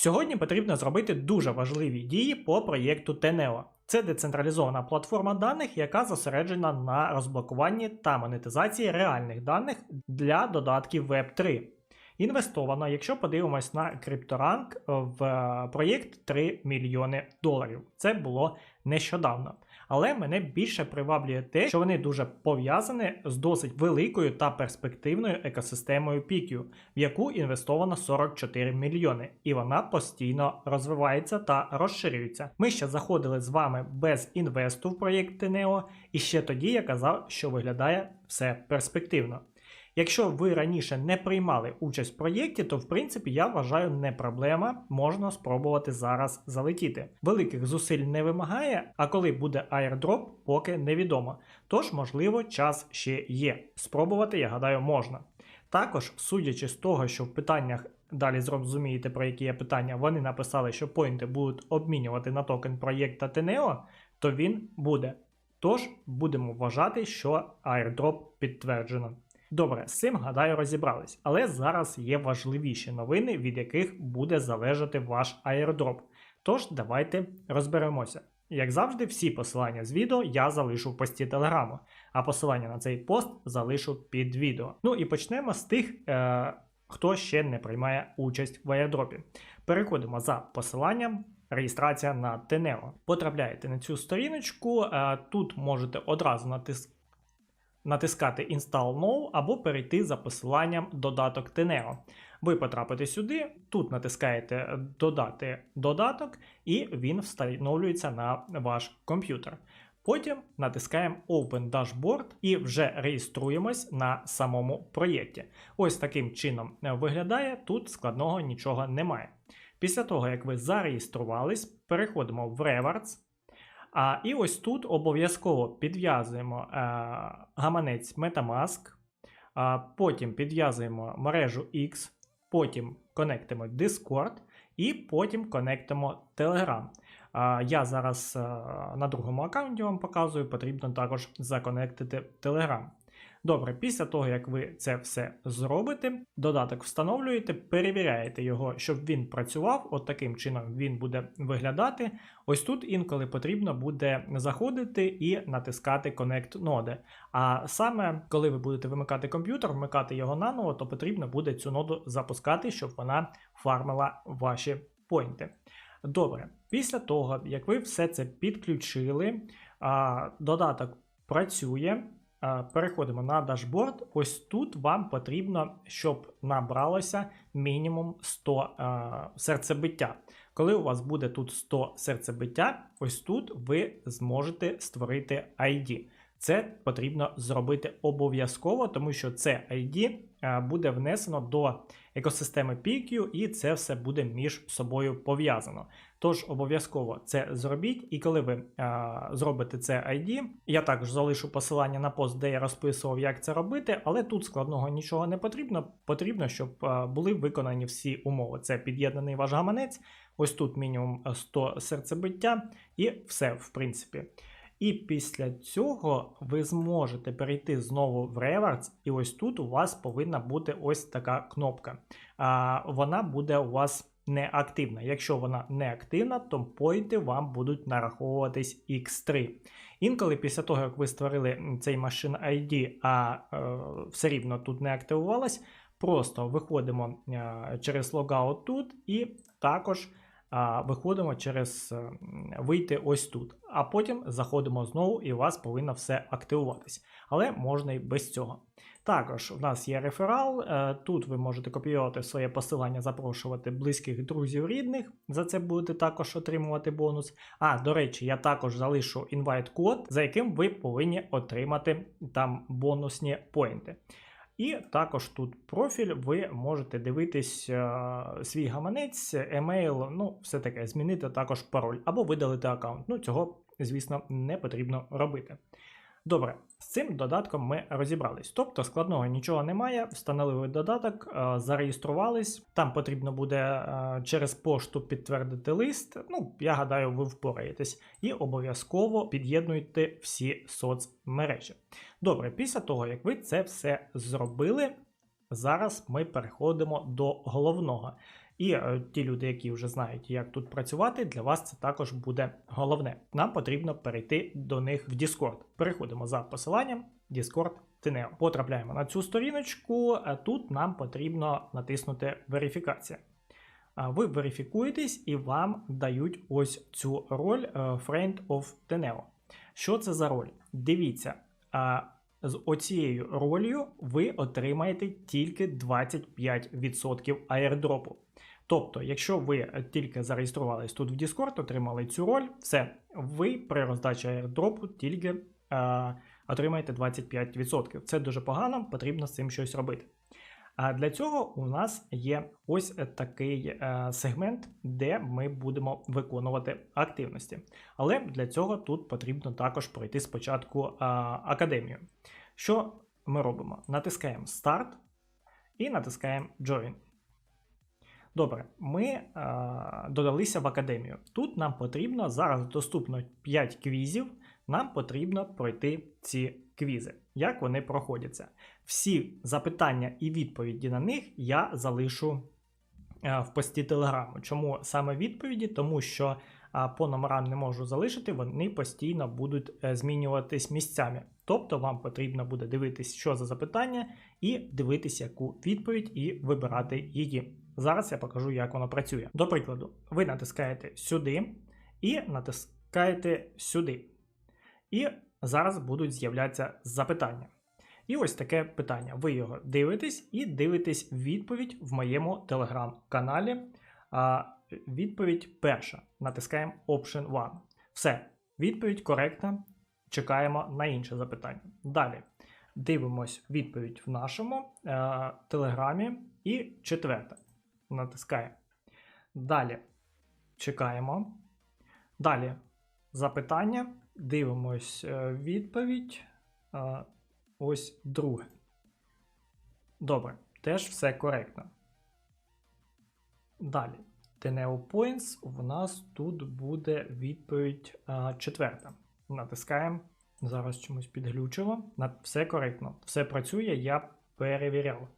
Сьогодні потрібно зробити дуже важливі дії по проєкту Teneo. Це децентралізована платформа даних, яка зосереджена на розблокуванні та монетизації реальних даних для додатків Web3. Інвестовано, якщо подивимось на крипторанк, в е, проєкт 3 мільйони доларів. Це було нещодавно. Але мене більше приваблює те, що вони дуже пов'язані з досить великою та перспективною екосистемою Пікю, в яку інвестовано 44 мільйони, і вона постійно розвивається та розширюється. Ми ще заходили з вами без інвесту в проєкт Тенео, і ще тоді я казав, що виглядає все перспективно. Якщо ви раніше не приймали участь в проєкті, то в принципі я вважаю не проблема, можна спробувати зараз залетіти. Великих зусиль не вимагає, а коли буде аірдроп, поки невідомо. Тож, можливо, час ще є. Спробувати, я гадаю, можна. Також, судячи з того, що в питаннях далі зрозумієте, про які є питання, вони написали, що поінти будуть обмінювати на токен проєкта Teneo, то він буде. Тож будемо вважати, що аірдроп підтверджено. Добре, з цим гадаю розібрались, але зараз є важливіші новини, від яких буде залежати ваш аеродроп. Тож давайте розберемося. Як завжди, всі посилання з відео я залишу в пості телеграму, а посилання на цей пост залишу під відео. Ну і почнемо з тих, е, хто ще не приймає участь в аеродропі. Переходимо за посиланням. Реєстрація на Teneo. Потрапляєте на цю сторіночку, е, тут можете одразу натиснути натискати Install Now або перейти за посиланням додаток Teneo. Ви потрапите сюди, тут натискаєте Додати додаток, і він встановлюється на ваш комп'ютер. Потім натискаємо Open Dashboard і вже реєструємось на самому проєкті. Ось таким чином виглядає, тут складного нічого немає. Після того, як ви зареєструвались, переходимо в Rewards. А, І ось тут обов'язково підв'язуємо е, гаманець Metamask, а, потім підв'язуємо мережу X, потім конектимо Discord і потім конектимо Telegram. А, Я зараз а, е, на другому аккаунті вам показую, потрібно також законектити Telegram. Добре, після того, як ви це все зробите, додаток встановлюєте, перевіряєте його, щоб він працював. От таким чином він буде виглядати. Ось тут інколи потрібно буде заходити і натискати Connect ноди. А саме, коли ви будете вимикати комп'ютер, вмикати його наново, то потрібно буде цю ноду запускати, щоб вона фармила ваші поінти. Добре, після того, як ви все це підключили, додаток працює. Переходимо на дашборд. Ось тут вам потрібно, щоб набралося мінімум 100 серцебиття. Коли у вас буде тут 100 серцебиття, ось тут ви зможете створити ID. Це потрібно зробити обов'язково, тому що це ID буде внесено до екосистеми PQ, і це все буде між собою пов'язано. Тож обов'язково це зробіть, і коли ви а, зробите це ID, я також залишу посилання на пост, де я розписував, як це робити, але тут складного нічого не потрібно. Потрібно, щоб а, були виконані всі умови. Це під'єднаний ваш гаманець, ось тут мінімум 100 серцебиття, і все, в принципі. І після цього ви зможете перейти знову в Rewards, і ось тут у вас повинна бути ось така кнопка. А, Вона буде у вас неактивна. Якщо вона не активна, то поінти вам будуть нараховуватись X3. Інколи після того, як ви створили цей машин ID, а е, все рівно тут не активувалось, просто виходимо е, через логаут тут і також виходимо через е, вийти ось тут. А потім заходимо знову, і у вас повинно все активуватись. Але можна і без цього. Також в нас є реферал. Е, тут ви можете копіювати своє посилання, запрошувати близьких друзів рідних. За це будете також отримувати бонус. А, до речі, я також залишу інвайт-код, за яким ви повинні отримати там бонусні поінти. І також тут профіль, ви можете дивитись е, свій гаманець, емейл, ну, все таке, змінити також пароль або видалити аккаунт. Ну, цього, звісно, не потрібно робити. Добре, з цим додатком ми розібрались. Тобто складного нічого немає. Встановили додаток, е, зареєструвались. Там потрібно буде е, через пошту підтвердити лист. Ну, я гадаю, ви впораєтесь. І обов'язково під'єднуйте всі соцмережі. Добре, після того, як ви це все зробили, зараз ми переходимо до головного. І е, ті люди, які вже знають, як тут працювати, для вас це також буде головне. Нам потрібно перейти до них в Discord. Переходимо за посиланням Discord Teneo. Потрапляємо на цю сторіночку. а Тут нам потрібно натиснути верифікація. Ви верифікуєтесь і вам дають ось цю роль е, Friend of Teneo. Що це за роль? Дивіться. З оцією ролью ви отримаєте тільки 25% аірдропу. Тобто, якщо ви тільки зареєструвались тут в Discord, отримали цю роль, все, ви при роздачі airdropу тільки е, отримаєте 25%. Це дуже погано, потрібно з цим щось робити. А для цього у нас є ось такий е, сегмент, де ми будемо виконувати активності. Але для цього тут потрібно також пройти спочатку е, академію. Що ми робимо? Натискаємо Start і натискаємо Join. Добре, ми е, додалися в академію. Тут нам потрібно зараз доступно 5 квізів. Нам потрібно пройти ці квізи. Як вони проходяться? Всі запитання і відповіді на них я залишу е, в пості телеграму. Чому саме відповіді? Тому що е, по номерам не можу залишити, вони постійно будуть е, змінюватись місцями. Тобто вам потрібно буде дивитись, що за запитання, і дивитись, яку відповідь, і вибирати її. Зараз я покажу, як воно працює. До прикладу, ви натискаєте сюди і натискаєте сюди. І зараз будуть з'являтися запитання. І ось таке питання. Ви його дивитесь і дивитесь відповідь в моєму телеграм-каналі. Відповідь перша. Натискаємо Option 1. Все, відповідь коректна. Чекаємо на інше запитання. Далі дивимось відповідь в нашому е, телеграмі. І четверта. Натискаємо. Далі чекаємо. Далі запитання. Дивимось е, відповідь. Е, ось друге. Добре, теж все коректно. Далі. Teneo Points у нас тут буде відповідь четверта. Натискаємо. Зараз чомусь підглючило. Все коректно. Все працює, я перевіряв.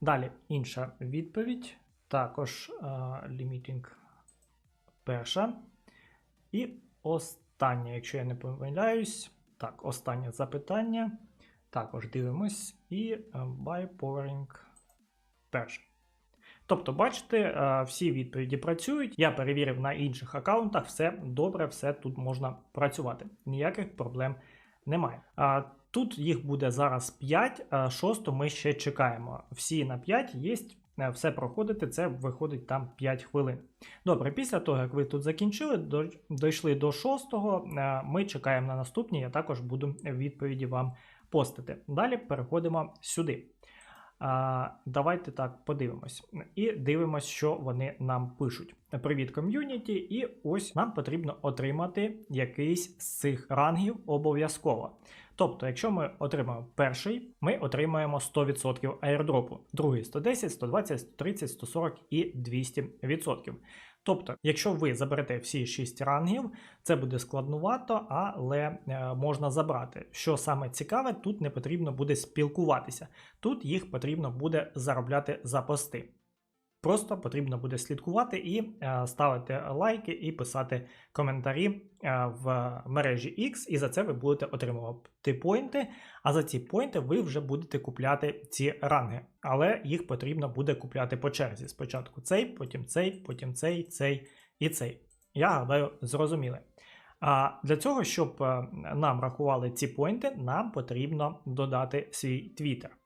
Далі інша відповідь. Також а, лімітинг перша. І останнє, якщо я не помиляюсь. Так, останнє запитання. Також дивимось. І by powering перше. Тобто, бачите, всі відповіді працюють. Я перевірив на інших аккаунтах, все добре, все тут можна працювати. Ніяких проблем немає. Тут їх буде зараз 5, а шосту ми ще чекаємо. Всі на 5 є. Все проходити, це виходить там 5 хвилин. Добре, після того, як ви тут закінчили, дійшли до шостого, ми чекаємо на наступні, я також буду відповіді вам постити. Далі переходимо сюди. Давайте так подивимось. І дивимось, що вони нам пишуть. Привіт, ком'юніті, і ось нам потрібно отримати якийсь з цих рангів обов'язково. Тобто, якщо ми отримаємо перший, ми отримаємо 100% аірдропу, другий 110, 120, 130, 140 і 200%. Тобто, якщо ви заберете всі 6 рангів, це буде складнувато, але е, можна забрати. Що саме цікаве, тут не потрібно буде спілкуватися, тут їх потрібно буде заробляти за пости. Просто потрібно буде слідкувати і е, ставити лайки і писати коментарі е, в мережі X, і за це ви будете отримувати поінти. А за ці поінти ви вже будете купляти ці ранги. Але їх потрібно буде купляти по черзі. Спочатку цей, потім цей, потім цей, цей і цей. Я гадаю, зрозуміли. А для цього, щоб е, нам рахували ці поінти, нам потрібно додати свій твіттер.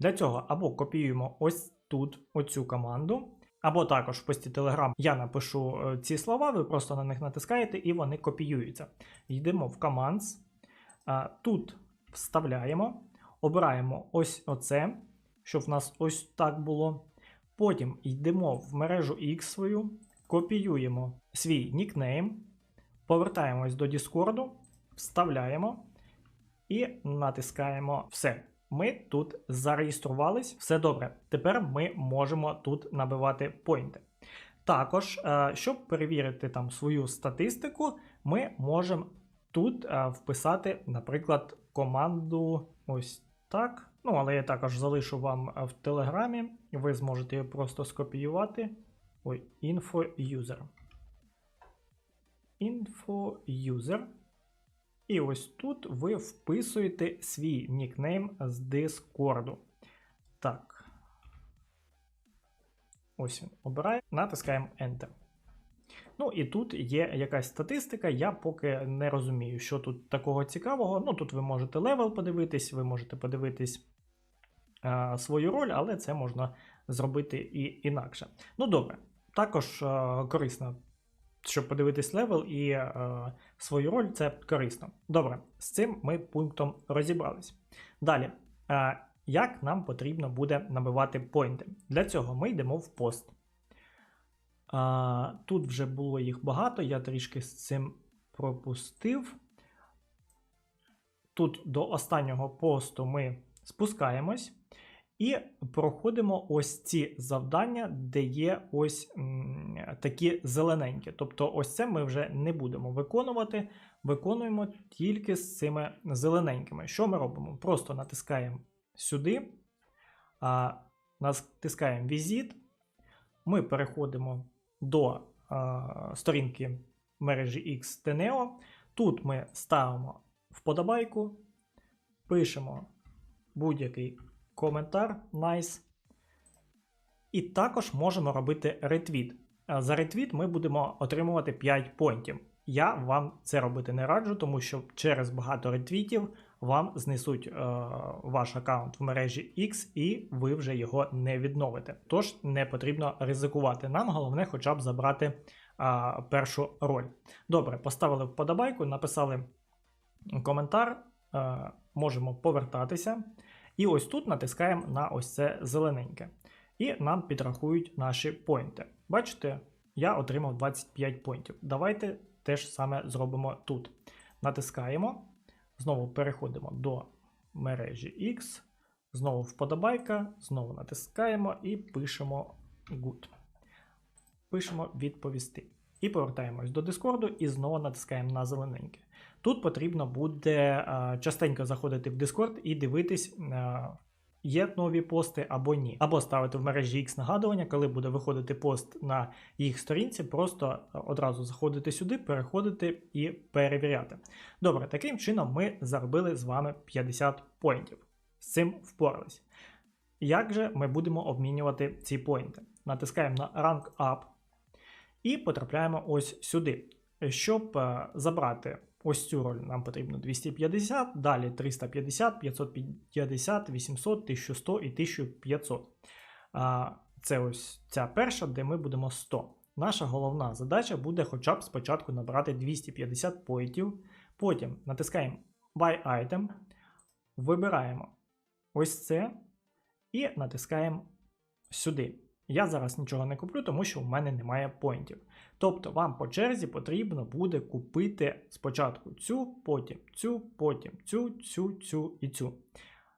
Для цього або копіюємо ось тут оцю команду. Або також в пості Telegram я напишу е, ці слова, ви просто на них натискаєте і вони копіюються. Йдемо в Commands. Тут вставляємо, обираємо ось оце. щоб в нас ось так було. Потім йдемо в мережу X свою, копіюємо свій нікнейм, повертаємось до Discord, вставляємо і натискаємо все. Ми тут зареєструвались, все добре. Тепер ми можемо тут набивати поінти. Також, е, щоб перевірити там свою статистику, ми можемо тут е, вписати, наприклад, команду ось так. Ну, але я також залишу вам е, в Телеграмі. Ви зможете її просто скопіювати. Ой, info user. Info user. І ось тут ви вписуєте свій нікнейм з Discord. Так. Ось він обирає, натискаємо Enter. Ну і тут є якась статистика. Я поки не розумію, що тут такого цікавого. Ну тут ви можете левел подивитись, ви можете подивитись а, свою роль, але це можна зробити і інакше. Ну добре, також а, корисно, щоб подивитись левел і а, свою роль, це корисно. Добре, з цим ми пунктом розібрались. Далі, а, як нам потрібно буде набивати поінти? Для цього ми йдемо в пост. А, Тут вже було їх багато, я трішки з цим пропустив. Тут до останнього посту ми спускаємось і проходимо ось ці завдання, де є ось такі зелененькі. Тобто, ось це ми вже не будемо виконувати, виконуємо тільки з цими зелененькими. Що ми робимо? Просто натискаємо сюди, натискаємо візит. Ми переходимо до сторінки мережі X Teneo. Тут ми ставимо вподобайку, пишемо будь-який коментар, nice. І також можемо робити ретвіт. За ретвіт ми будемо отримувати 5 поінтів. Я вам це робити не раджу, тому що через багато ретвітів вам знесуть е, ваш аккаунт в мережі X і ви вже його не відновите. Тож не потрібно ризикувати. Нам головне хоча б забрати е, першу роль. Добре, поставили вподобайку, написали коментар, е, можемо повертатися. І ось тут натискаємо на ось це зелененьке. І нам підрахують наші поінти. Бачите, я отримав 25 поінтів. Давайте те ж саме зробимо тут. Натискаємо. Знову переходимо до мережі X. Знову вподобайка, знову натискаємо і пишемо good. Пишемо відповісти. І повертаємось до Discord і знову натискаємо на зелененьке. Тут потрібно буде а, частенько заходити в Discord і дивитись, а, є нові пости або ні. Або ставити в мережі X нагадування, коли буде виходити пост на їх сторінці, просто одразу заходити сюди, переходити і перевіряти. Добре, таким чином ми заробили з вами 50 поінтів. З цим впорались. Як же ми будемо обмінювати ці поінти? Натискаємо на Rank Up і потрапляємо ось сюди. Щоб е, забрати ось цю роль, нам потрібно 250, далі 350, 550, 800, 1100 і 1500. Це ось ця перша, де ми будемо 100. Наша головна задача буде хоча б спочатку набрати 250 поїтів. Потім натискаємо Buy Item, вибираємо ось це і натискаємо сюди. Я зараз нічого не куплю, тому що у мене немає поінтів. Тобто вам по черзі потрібно буде купити спочатку цю, потім цю, потім цю, цю, цю і цю.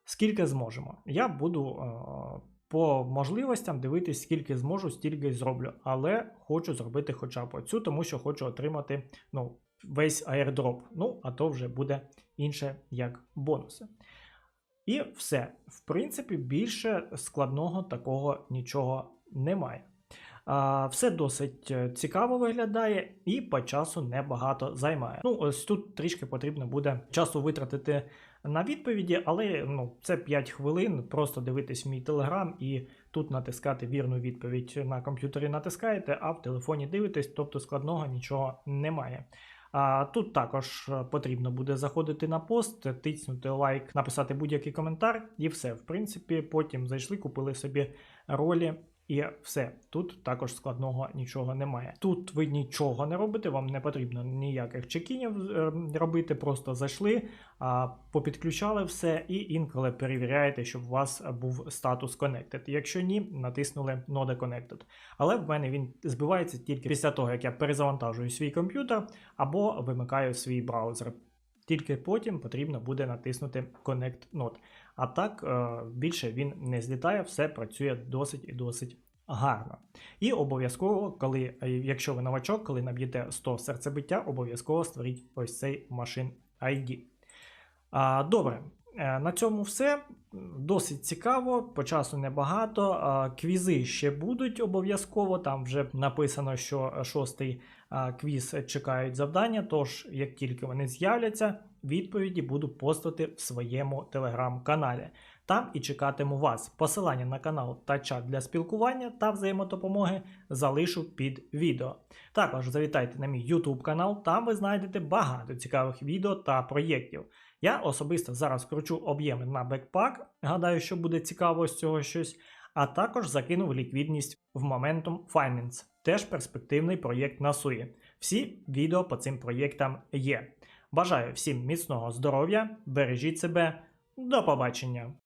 Скільки зможемо. Я буду е по можливостям дивитись, скільки зможу, стільки й зроблю. Але хочу зробити хоча б оцю, тому що хочу отримати ну, весь аірдроп. Ну, а то вже буде інше як бонуси. І все. В принципі, більше складного такого нічого немає. Все досить е, цікаво виглядає і по часу небагато займає. Ну, ось тут трішки потрібно буде часу витратити на відповіді, але ну, це 5 хвилин. Просто дивитись мій телеграм і тут натискати вірну відповідь на комп'ютері натискаєте, а в телефоні дивитесь, тобто складного нічого немає. А Тут також потрібно буде заходити на пост, тиснути лайк, написати будь-який коментар, і все. В принципі, потім зайшли, купили собі ролі І все, тут також складного нічого немає. Тут ви нічого не робите, вам не потрібно ніяких чекінів е, робити, просто зайшли, попідключали все і інколи перевіряєте, щоб у вас був статус Connected. Якщо ні, натиснули Node Connected. Але в мене він збивається тільки після того, як я перезавантажую свій комп'ютер або вимикаю свій браузер. Тільки потім потрібно буде натиснути Connect Node. А так е, більше він не злітає, все працює досить і досить гарно. І обов'язково, коли, е, якщо ви новачок, коли наб'єте 100 серцебиття, обов'язково створіть ось цей машин ID. Добре, е, на цьому все. Досить цікаво, по часу небагато. Квізи ще будуть обов'язково. Там вже написано, що шостий квіз чекають завдання. Тож, як тільки вони з'являться, відповіді буду постати в своєму телеграм-каналі. Там і чекатиму вас. Посилання на канал та чат для спілкування та взаємодопомоги залишу під відео. Також завітайте на мій YouTube канал, там ви знайдете багато цікавих відео та проєктів. Я особисто зараз кручу об'єми на бекпак, гадаю, що буде цікаво з цього щось, а також закинув ліквідність в Momentum Finance, теж перспективний проєкт на суї. Всі відео по цим проєктам є. Бажаю всім міцного здоров'я, бережіть себе, до побачення!